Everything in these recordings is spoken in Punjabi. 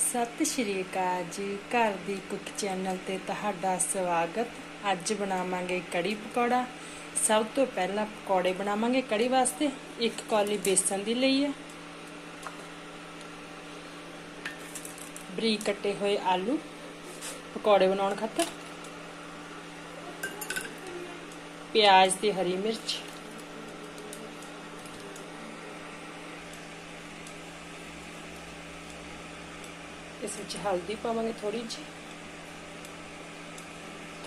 ਸਤਿ ਸ਼੍ਰੀ ਅਕਾਲ ਜੀ। ਘਰ ਦੀ ਕੁੱਕ ਚੈਨਲ ਤੇ ਤੁਹਾਡਾ ਸਵਾਗਤ। ਅੱਜ ਬਣਾਵਾਂਗੇ ਕੜੀ ਪਕੌੜਾ। ਸਭ ਤੋਂ ਪਹਿਲਾਂ ਪਕੌੜੇ ਬਣਾਵਾਂਗੇ ਕੜੀ ਵਾਸਤੇ। ਇੱਕ ਕੌਲੀ ਬੇਸਨ ਦੀ ਲਈ ਹੈ। ਬਰੀਕ ਕੱਟੇ ਹੋਏ ਆਲੂ ਪਕੌੜੇ ਬਣਾਉਣ ਖਾਤਰ। ਪਿਆਜ਼ ਤੇ ਹਰੀ ਮਿਰਚ। ਇਸ ਵਿੱਚ ਹਲਦੀ ਪਾਵਾਂਗੇ ਥੋੜੀ ਜਿਹੀ।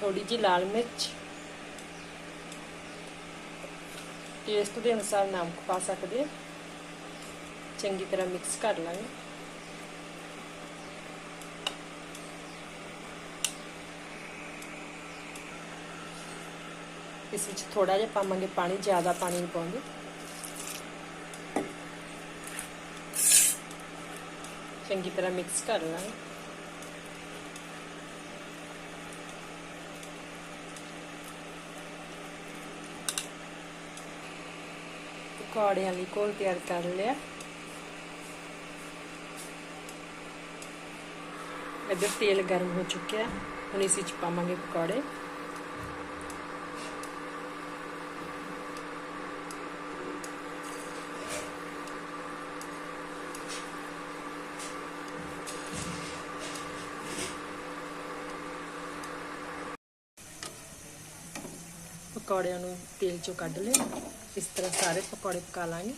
ਥੋੜੀ ਜਿਹੀ ਲਾਲ ਮਿਰਚ। ਟੇਸਟ ਦੇ ਅਨੁਸਾਰ ਨਮਕ ਪਾ ਸਕਦੇ ਹਾਂ। ਚੰਗੀ ਤਰ੍ਹਾਂ ਮਿਕਸ ਕਰ ਲਾਂਗੇ। ਇਸ ਵਿੱਚ ਥੋੜਾ ਜਿਹਾ ਪਾਵਾਂਗੇ ਪਾਣੀ, ਜ਼ਿਆਦਾ ਪਾਣੀ ਨਹੀਂ ਪਾਉਂਦੇ। ਚੰਗੀ ਤਰ੍ਹਾਂ ਮਿਕਸ ਕਰ ਲਾਂਗੇ ਪਕੌੜਿਆਂ ਲਈ ਘੋਲ ਤਿਆਰ ਕਰ ਲਿਆ। ਇੱਧਰ ਤੇਲ ਗਰਮ ਹੋ ਚੁੱਕਿਆ ਹੁਣ ਇਸ ਵਿੱਚ ਪਾਵਾਂਗੇ ਪਕੌੜੇ। ਪਕੌੜਿਆਂ ਨੂੰ ਤੇਲ ਚੋਂ ਕੱਢ ਲਿਆ ਇਸ ਤਰ੍ਹਾਂ ਸਾਰੇ ਪਕੌੜੇ ਪਕਾ ਲਾਂਗੇ।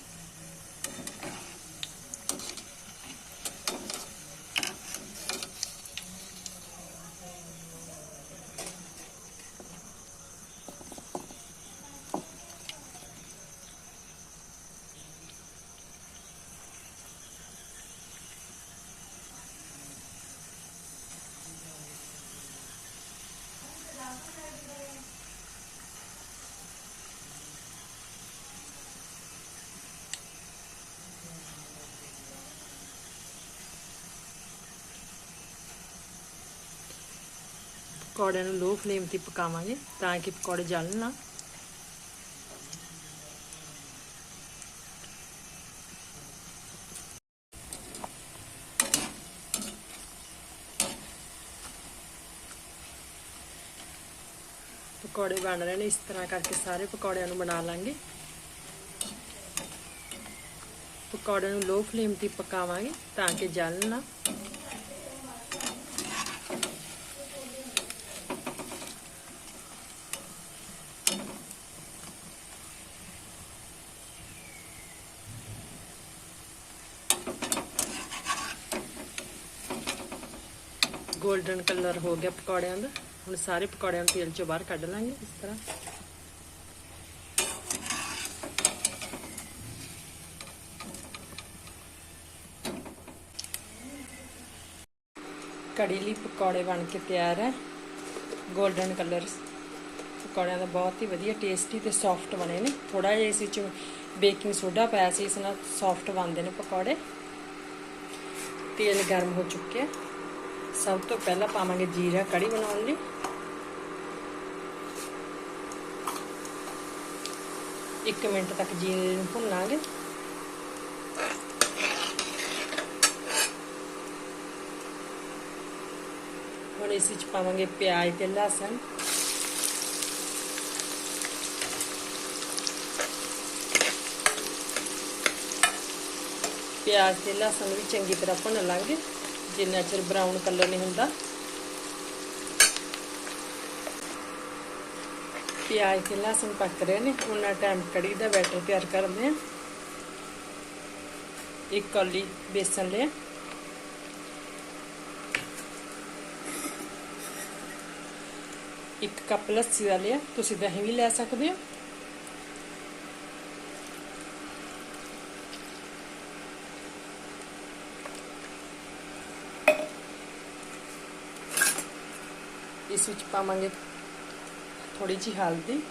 ਪਕੌੜਿਆਂ ਨੂੰ ਲੋ ਫਲੇਮ ਤੇ ਪਕਾਵਾਂਗੇ ਤਾਂ ਕਿ ਪਕੌੜੇ ਜਲਣ ਨਾ। ਪਕੌੜੇ ਬਣ ਰਹੇ ਨੇ, ਇਸ ਤਰ੍ਹਾਂ ਕਰਕੇ ਸਾਰੇ ਪਕੌੜਿਆਂ ਨੂੰ ਬਣਾ ਲਾਂਗੇ। ਪਕੌੜਿਆਂ ਨੂੰ ਲੋ ਫਲੇਮ ਤੇ ਪਕਾਵਾਂਗੇ ਤਾਂ ਕਿ ਜਲਣ ਨਾ। 골ਡਨ ਕਲਰ ਹੋ ਗਿਆ ਪਕੌੜਿਆਂ ਦਾ। ਹੁਣ ਸਾਰੇ ਪਕੌੜਿਆਂ ਨੂੰ ਤੇਲ ਚੋਂ ਬਾਹਰ ਕੱਢ ਲਾਂਗੇ ਇਸ ਤਰ੍ਹਾਂ। ਕੜੀ ਲਈ ਪਕੌੜੇ ਬਣ ਕੇ ਤਿਆਰ ਹੈ। 골ਡਨ ਕਲਰ ਪਕੌੜਿਆਂ ਦਾ ਬਹੁਤ ਹੀ ਵਧੀਆ ਟੇਸਟੀ ਤੇ ਸੌਫਟ ਬਣੇ ਨੇ। ਥੋੜਾ ਜਿਹਾ ਇਸ ਵਿੱਚ ਬੇਕਿੰਗ ਸੋਡਾ ਪਾਇਆ ਸੀ, ਇਸ ਨਾਲ ਸੌਫਟ ਬਣਦੇ ਨੇ ਪਕੌੜੇ। ਤੇਲ ਗਰਮ ਹੋ ਚੁੱਕਿਆ। ਸਭ ਤੋਂ ਪਹਿਲਾਂ ਪਾਵਾਂਗੇ ਜੀਰਾ ਕੜੀ ਬਣਾਉਣ ਲਈ। ਇੱਕ ਮਿੰਟ ਤੱਕ ਜੀਰੇ ਨੂੰ ਭੁੰਨਾਂਗੇ। ਹੁਣ ਇਸ ਵਿੱਚ ਪਾਵਾਂਗੇ ਪਿਆਜ਼ ਤੇ ਲਸਣ। ਪਿਆਜ਼ ਤੇ ਲਸਣ ਵੀ ਚੰਗੀ ਤਰ੍ਹਾਂ ਭੁੰਨ ਲਾਂਗੇ। ਜਿੰਨਾ ਚਿਰ ਬਰਾਊਨ ਕਲਰ ਨਹੀਂ ਹੁੰਦਾ। ਪਿਆਜ਼ ਤੇ ਲਸਣ ਪੱਕ ਰਹੇ ਨੇ ਉਹਨਾਂ ਟਾਈਮ ਕੜੀ ਦਾ ਬੈਟਰ ਤਿਆਰ ਕਰਦੇ ਆ ਇੱਕ ਕੌਲੀ ਬੇਸਨ ਲਿਆ। ਇੱਕ ਕੱਪ ਲੱਸੀ ਦਾ ਲਿਆ। ਤੁਸੀਂ ਦਹੀਂ ਵੀ ਲੈ ਸਕਦੇ ਹੋ। ਇਸ ਵਿੱਚ ਪਾਵਾਂਗੇ ਥੋੜੀ ਜਿਹੀ ਹਲਦੀ,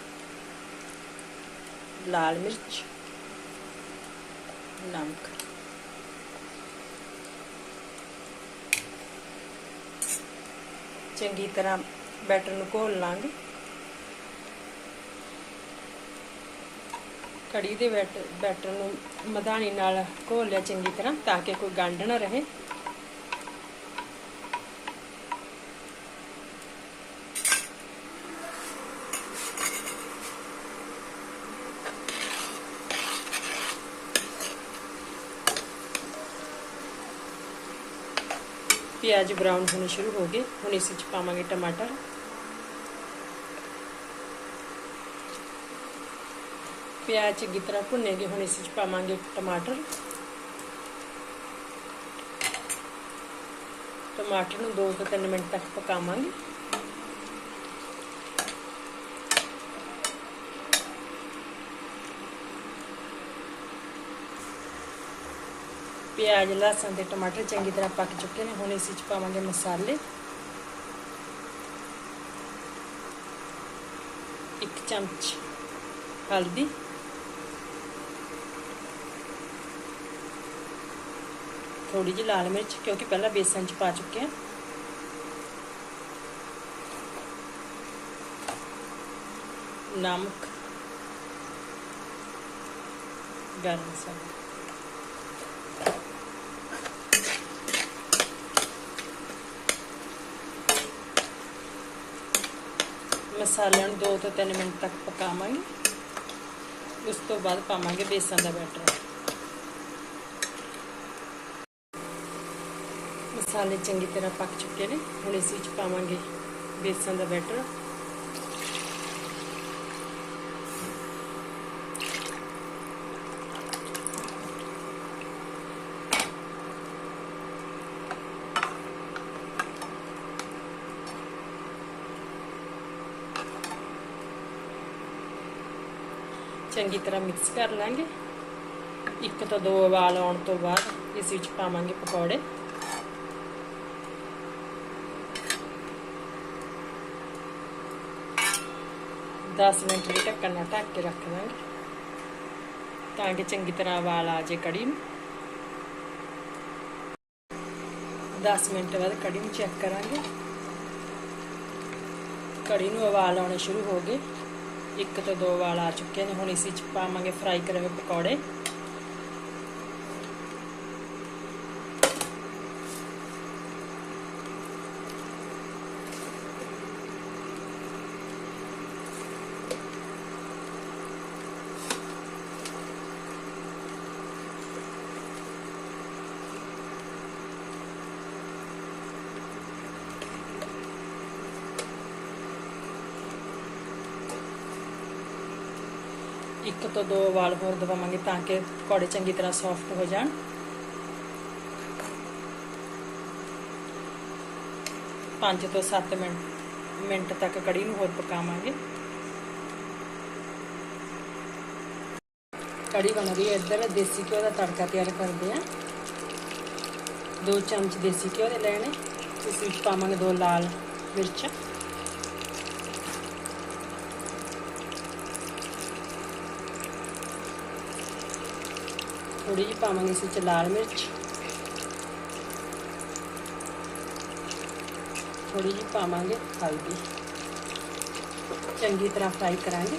ਲਾਲ ਮਿਰਚ, ਨਮਕ। ਚੰਗੀ ਤਰ੍ਹਾਂ ਬੈਟਰ ਨੂੰ ਘੋਲ ਲਾਂਗੇ। ਕੜੀ ਦੇ ਬੈਟਰ ਨੂੰ ਮਧਾਣੀ ਨਾਲ ਘੋਲ ਲਿਆ ਚੰਗੀ ਤਰ੍ਹਾਂ, ਤਾਂ ਕਿ ਕੋਈ ਗੰਢ ਨਾ ਰਹੇ। ਪਿਆਜ਼ ਬਰਾਊਨ ਹੋਣੇ ਸ਼ੁਰੂ ਹੋ ਗਏ ਹੁਣ ਇਸ ਵਿੱਚ ਪਾਵਾਂਗੇ ਟਮਾਟਰ ਪਿਆਜ਼ ਚੰਗੀ ਤਰ੍ਹਾਂ ਭੁੰਨੇਗੇ ਹੁਣ ਇਸ ਵਿੱਚ ਪਾਵਾਂਗੇ ਟਮਾਟਰ ਟਮਾਟਰ ਨੂੰ 2 ਤੋਂ 3 ਮਿੰਟ ਪਿਆਜ਼, ਲਸਣ ਤੇ ਟਮਾਟਰ ਚੰਗੀ ਤਰ੍ਹਾਂ ਪੱਕ ਚੁੱਕੇ ਨੇ। ਹੁਣ ਇਸ ਵਿੱਚ ਪਾਵਾਂਗੇ ਮਸਾਲੇ। ਇੱਕ ਚਮਚ ਹਲਦੀ। ਥੋੜੀ ਜਿਹੀ ਲਾਲ ਮਿਰਚ, ਕਿਉਂਕਿ ਪਹਿਲਾਂ ਬੇਸਨ ਚ ਪਾ ਚੁੱਕੇ ਹਾਂ। ਨਮਕ, ਗਰਮ ਮਸਾਲਾ। ਮਸਾਲਿਆਂ ਨੂੰ 2 ਤੋਂ 3 ਮਿੰਟ ਤੱਕ ਪਕਾਵਾਂਗੇ। ਉਸ ਤੋਂ ਬਾਅਦ ਪਾਵਾਂਗੇ ਬੇਸਨ ਦਾ ਬੈਟਰ। ਮਸਾਲੇ ਚੰਗੀ ਤਰ੍ਹਾਂ ਪੱਕ ਚੁੱਕੇ ਨੇ। ਹੁਣ ਇਸ ਵਿੱਚ ਪਾਵਾਂਗੇ ਬੇਸਨ ਦਾ ਬੈਟਰ। ਚੰਗੀ ਤਰ੍ਹਾਂ ਮਿਕਸ ਕਰ ਲਾਂਗੇ। ਇੱਕ ਤੋਂ ਦੋ ਉਬਾਲ ਆਉਣ ਤੋਂ ਬਾਅਦ ਇਸ ਵਿੱਚ ਪਾਵਾਂਗੇ ਪਕੌੜੇ। ਦਸ ਮਿੰਟ ਲਈ ਢੱਕਣ ਨਾਲ ਢੱਕ ਕੇ ਰੱਖ ਦਾਂਗੇ ਤਾਂ ਕਿ ਚੰਗੀ ਤਰ੍ਹਾਂ ਉਬਾਲ ਆ ਜੇ ਕੜੀ ਨੂੰ। 10 ਮਿੰਟ ਬਾਅਦ ਕੜੀ ਨੂੰ ਚੈੱਕ ਕਰਾਂਗੇ। ਕੜੀ ਨੂੰ ਉਬਾਲ ਆਉਣੇ ਸ਼ੁਰੂ ਹੋ ਗਏ। ਇੱਕ ਤੋਂ ਦੋ ਵਾਲ ਆ ਚੁੱਕੇ ਨੇ, ਹੁਣ ਇਸ ਵਿੱਚ ਪਾਵਾਂਗੇ ਫਰਾਈ ਕਰੇ ਹੋਏ ਪਕੌੜੇ। ਇੱਕ ਤੋਂ ਦੋ ਵਾਲ ਹੋਰ ਦਵਾਵਾਂਗੇ ਤਾਂ ਕਿ ਪਕੌੜੇ ਚੰਗੀ ਤਰ੍ਹਾਂ ਸੌਫਟ ਹੋ ਜਾਣ। ਪੰਜ ਤੋਂ 7 ਮਿੰਟ ਮਿੰਟ ਤੱਕ ਕੜੀ ਨੂੰ ਹੋਰ ਪਕਾਵਾਂਗੇ। ਕੜੀ ਬਣ ਰਹੀ ਹੈ ਇੱਧਰ, ਦੇਸੀ ਘਿਓ ਦਾ ਤੜਕਾ ਤਿਆਰ ਕਰਦੇ ਆ ਦੋ ਚਮਚ ਦੇਸੀ ਘਿਓ ਦੇ ਲੈਣੇ ਤੁਸੀਂ ਪਾਵਾਂਗੇ ਦੋ ਲਾਲ ਮਿਰਚਾਂ। ਥੋੜੀ ਜਿਹੀ ਪਾਵਾਂਗੇ ਇਸ ਵਿੱਚ ਲਾਲ ਮਿਰਚ ਥੋੜੀ ਜਿਹੀ ਪਾਵਾਂਗੇ ਹਲਦੀ ਚੰਗੀ ਤਰ੍ਹਾਂ ਫਰਾਈ ਕਰਾਂਗੇ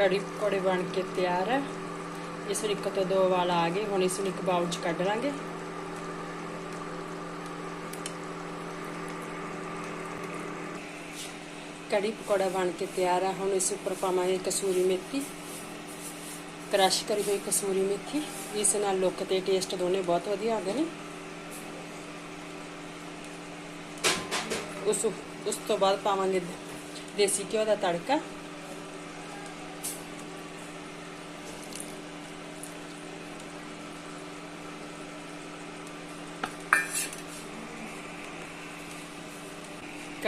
ਕੜੀ ਪਕੌੜੇ ਬਣ ਕੇ ਤਿਆਰ ਹੈ ਇਸ ਨੂੰ ਇੱਕ ਤੋਂ ਦੋ ਵਾਲ ਆ ਗਏ ਹੁਣ ਇਸ ਨੂੰ ਇੱਕ ਬਾਉਲ 'ਚ ਕੱਢ ਲਾਂਗੇ ਕੜੀ ਪਕੌੜਾ ਬਣ ਕੇ ਤਿਆਰ ਹੈ ਹੁਣ ਇਸ ਉੱਪਰ ਪਾਵਾਂਗੇ ਕਸੂਰੀ ਮੇਥੀ ਕ੍ਰਸ਼ ਕਰੀ ਹੋਈ ਕਸੂਰੀ ਮੇਥੀ ਇਸ ਨਾਲ ਲੁੱਕ ਤੇ ਟੇਸਟ ਦੋਨੇ ਬਹੁਤ ਵਧੀਆ ਆਉਂਦੇ ਨੇ ਉਸ ਉਸ ਤੋਂ ਬਾਅਦ ਪਾਵਾਂਗੇ ਦੇਸੀ ਘਿਓ ਦਾ ਤੜਕਾ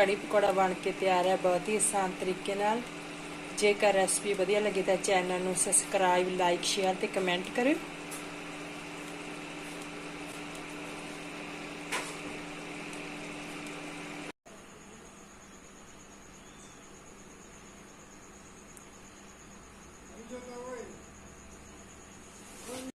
ਕੜੀ ਪਕੌੜਾ ਬਣ ਕੇ ਤਿਆਰ ਹੈ, ਬਹੁਤ ਹੀ ਆਸਾਨ ਤਰੀਕੇ ਨਾਲ। ਜੇਕਰ ਰੈਸਪੀ ਵਧੀਆ ਲੱਗੇ ਤਾਂ ਚੈਨਲ ਨੂੰ ਸਬਸਕ੍ਰਾਈਬ ਲਾਈਕ ਸ਼ੇਅਰ ਤੇ ਕਮੈਂਟ ਕਰਿਓ।